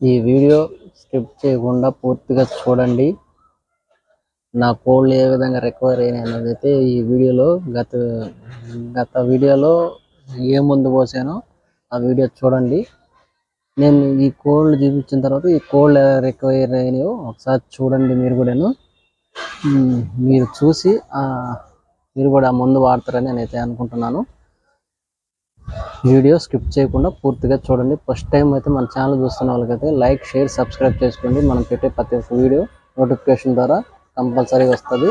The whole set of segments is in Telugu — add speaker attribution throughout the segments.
Speaker 1: ఈ వీడియో స్కిప్ చేయకుండా పూర్తిగా చూడండి. నా కోళ్ళు ఏ విధంగా రికవర్ అయినాయి అయితే ఈ వీడియోలో గత గత వీడియోలో ఏ మందు పోసానో ఆ వీడియో చూడండి. నేను ఈ కోళ్ళు చూపించిన తర్వాత ఈ కోళ్ళు ఎలా రికవర్ అయినాయో ఒకసారి చూడండి మీరు కూడాను. మీరు చూసి మీరు కూడా ఆ మందు వాడతారని నేనైతే అనుకుంటున్నాను. వీడియో స్కిప్ చేయకుండా పూర్తిగా చూడండి. ఫస్ట్ టైం అయితే మన ఛానల్ చూస్తున్న వాళ్ళకైతే లైక్ షేర్ సబ్స్క్రైబ్ చేసుకోండి. మనం పెట్టే ప్రతి ఒక్క వీడియో నోటిఫికేషన్ ద్వారా కంపల్సరీ వస్తుంది.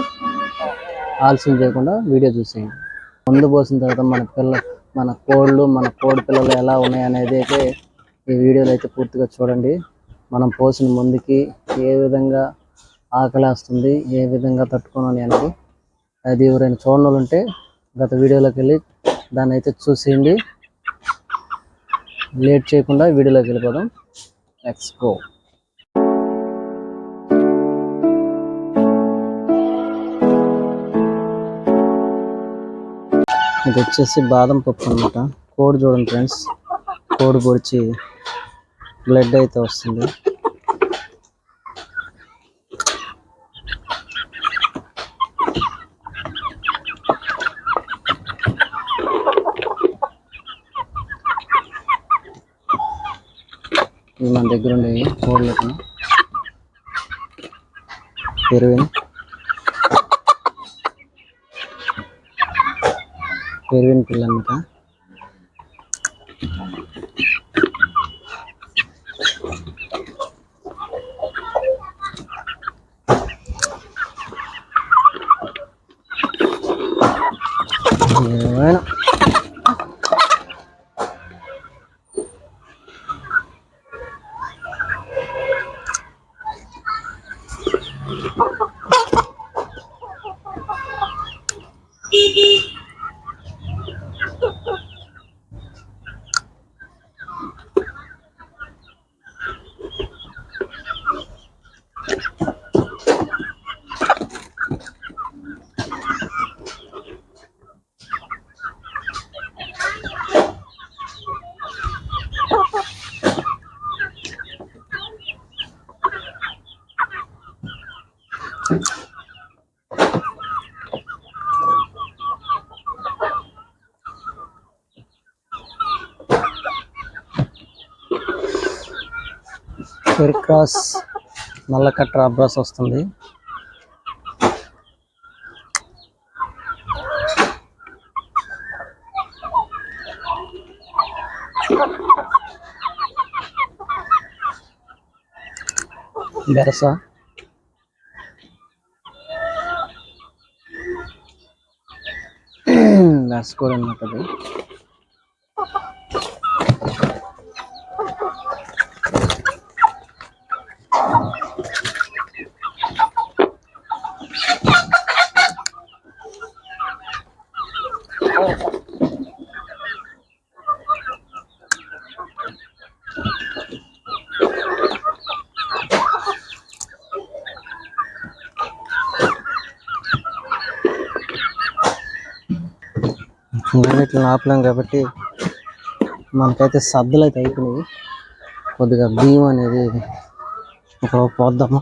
Speaker 1: ఆలస్యం చేయకుండా వీడియో చూసేయండి. ముందు పోసిన తర్వాత మన పిల్ల మన కోళ్ళు మన కోడి పిల్లలు ఎలా ఉన్నాయనేది అయితే ఈ వీడియోలో అయితే పూర్తిగా చూడండి. మనం పోసిన ముందుకి ఏ విధంగా ఆకలేస్తుంది ఏ విధంగా తట్టుకున్నాను అనేది. అది ఎవరైనా చూడని ఉంటే గత వీడియోలోకి వెళ్ళి దాన్ని అయితే చూసేయండి. లేట్ చేయకుండా వీడియోలోకి వెళ్ళిపోదాం. ఎక్స్పో గో ఇది వచ్చేసి బాదం పప్పు అనమాట కోడి చూడండి ఫ్రెండ్స్. కోడి పొడిచి బ్లడ్ అయితే వస్తుంది. ఇవి మన దగ్గర ఉండేవి కోళ్ళకు పెరువిన్ పెరువిన్ పిల్ల అనమాట ఏమైనా? pag-ibig ఎయిర్ క్రాస్ నల్లకట్ట అబ్రాస్ వస్తుంది. బెరస. బెరస కూడా ఉన్నట్టు అది ఇట్లా ఆపలేం కాబట్టి మనకైతే సద్దులు అయితే అయిపోయినాయి. కొద్దిగా బియ్యం అనేది ఒక పోద్దాము.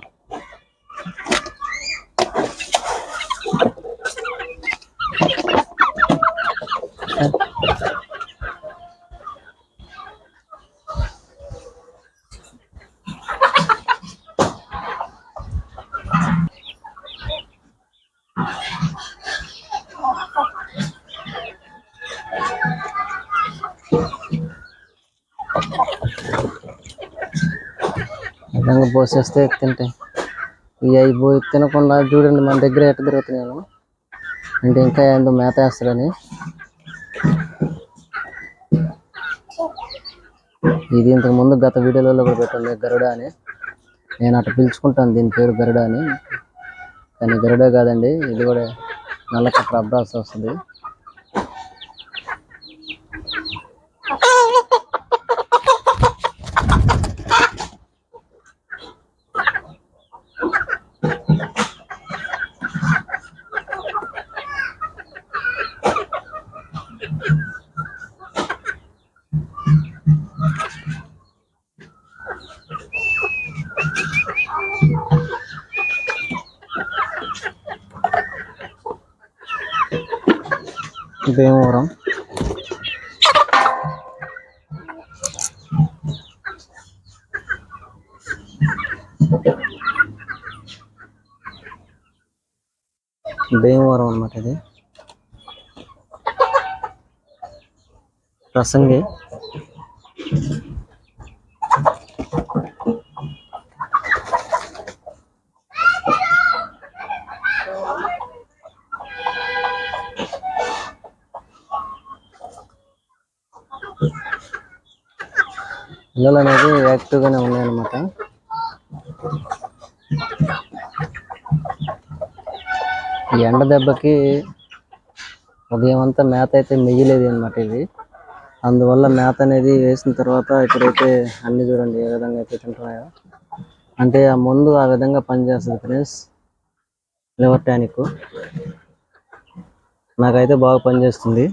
Speaker 1: విధంగా పోసేస్తే తింటాయి ఇవి అవి పోయి తినకుండా చూడండి మన దగ్గర ఎట్ట తిరుగుతున్నాను అంటే ఇంకా ఏందో మేత వేస్తారని. ఇది ఇంతకు ముందు గత వీడియోలలో కూడా పెట్టండి గరుడ అని. నేను అట్ట పిలుచుకుంటాను దీని పేరు గరుడ అని. కానీ గరుడ కాదండి ఇది కూడా నల్ల కట్ట అబ్రాస్ వస్తుంది. భీమవరం భీమవరం అన్నమాట ఇది. ప్రసంగి. పిల్లలు అనేది యాక్టివ్గానే ఉన్నాయన్నమాట. ఈ ఎండ దెబ్బకి ఉదయం అంతా మేత అయితే మిగిలేదు అనమాట ఇది. అందువల్ల మేత అనేది వేసిన తర్వాత ఇక్కడైతే అన్ని చూడండి ఏ విధంగా అయితే తింటున్నాయో. అంటే ఆ మందు ఆ విధంగా పనిచేస్తుంది ఫ్రెండ్స్. Liver tonic. నాకైతే బాగా పనిచేస్తుంది.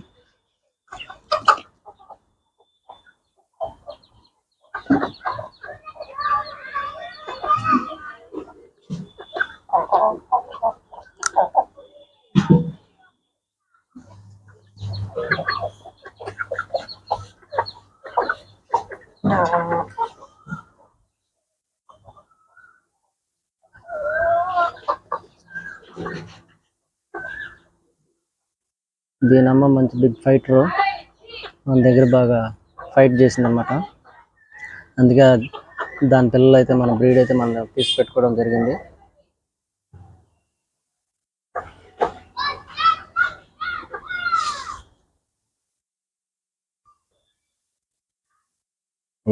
Speaker 1: దీనమ్మ మంచి బిగ్ ఫైటర్ మన దగ్గర బాగా ఫైట్ చేసిందన్నమాట. అందుకే దాని పిల్లలు అయితే మన బ్రీడ్ అయితే మనం తీసి పెట్టుకోవడం జరిగింది.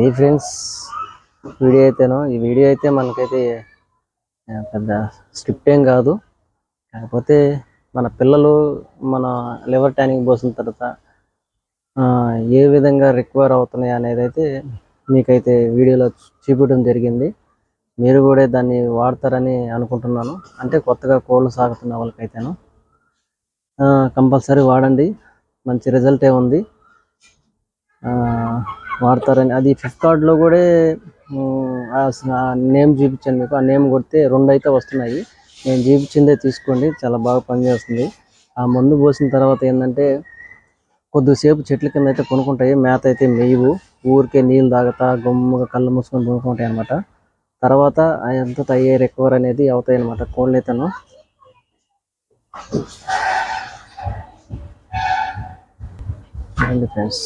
Speaker 1: ఏ ఫ్రెండ్స్ వీడియో అయితేనో ఈ వీడియో అయితే మనకైతే పెద్ద స్క్రిప్ట్ ఏం కాదు. కాకపోతే మన పిల్లలు మన లివర్ ట్యానింగ్ పోసిన తర్వాత ఏ విధంగా రిక్వైర్ అవుతున్నాయి అనేది అయితే మీకైతే వీడియోలో చూపించడం జరిగింది. మీరు కూడా దాన్ని వాడతారని అనుకుంటున్నాను. అంటే కొత్తగా కోళ్ళు సాగుతున్న వాళ్ళకైతేను. కంపల్సరీ వాడండి. మంచి రిజల్టే ఉంది. వాడతారని. అది ఫ్లిప్కార్ట్లో కూడా నేమ్ చూపించాను మీకు. ఆ నేమ్ కొడితే రెండు అయితే వస్తున్నాయి. నేను చూపించిందే తీసుకోండి. చాలా బాగా పనిచేస్తుంది. ఆ మందు పోసిన తర్వాత ఏంటంటే కొద్దిసేపు చెట్ల కింద అయితే కొనుక్కుంటాయి. మేత అయితే మేయవు. ఊరికే నీళ్ళు తాగుతా గమ్ముగా కళ్ళు మూసుకొని కొనుక్కుంటాయి అనమాట తర్వాత ఎంత అయ్యే రికవర్ అనేది అవుతాయి అనమాట కోళ్ళు అయితేను ఫ్రెండ్స్.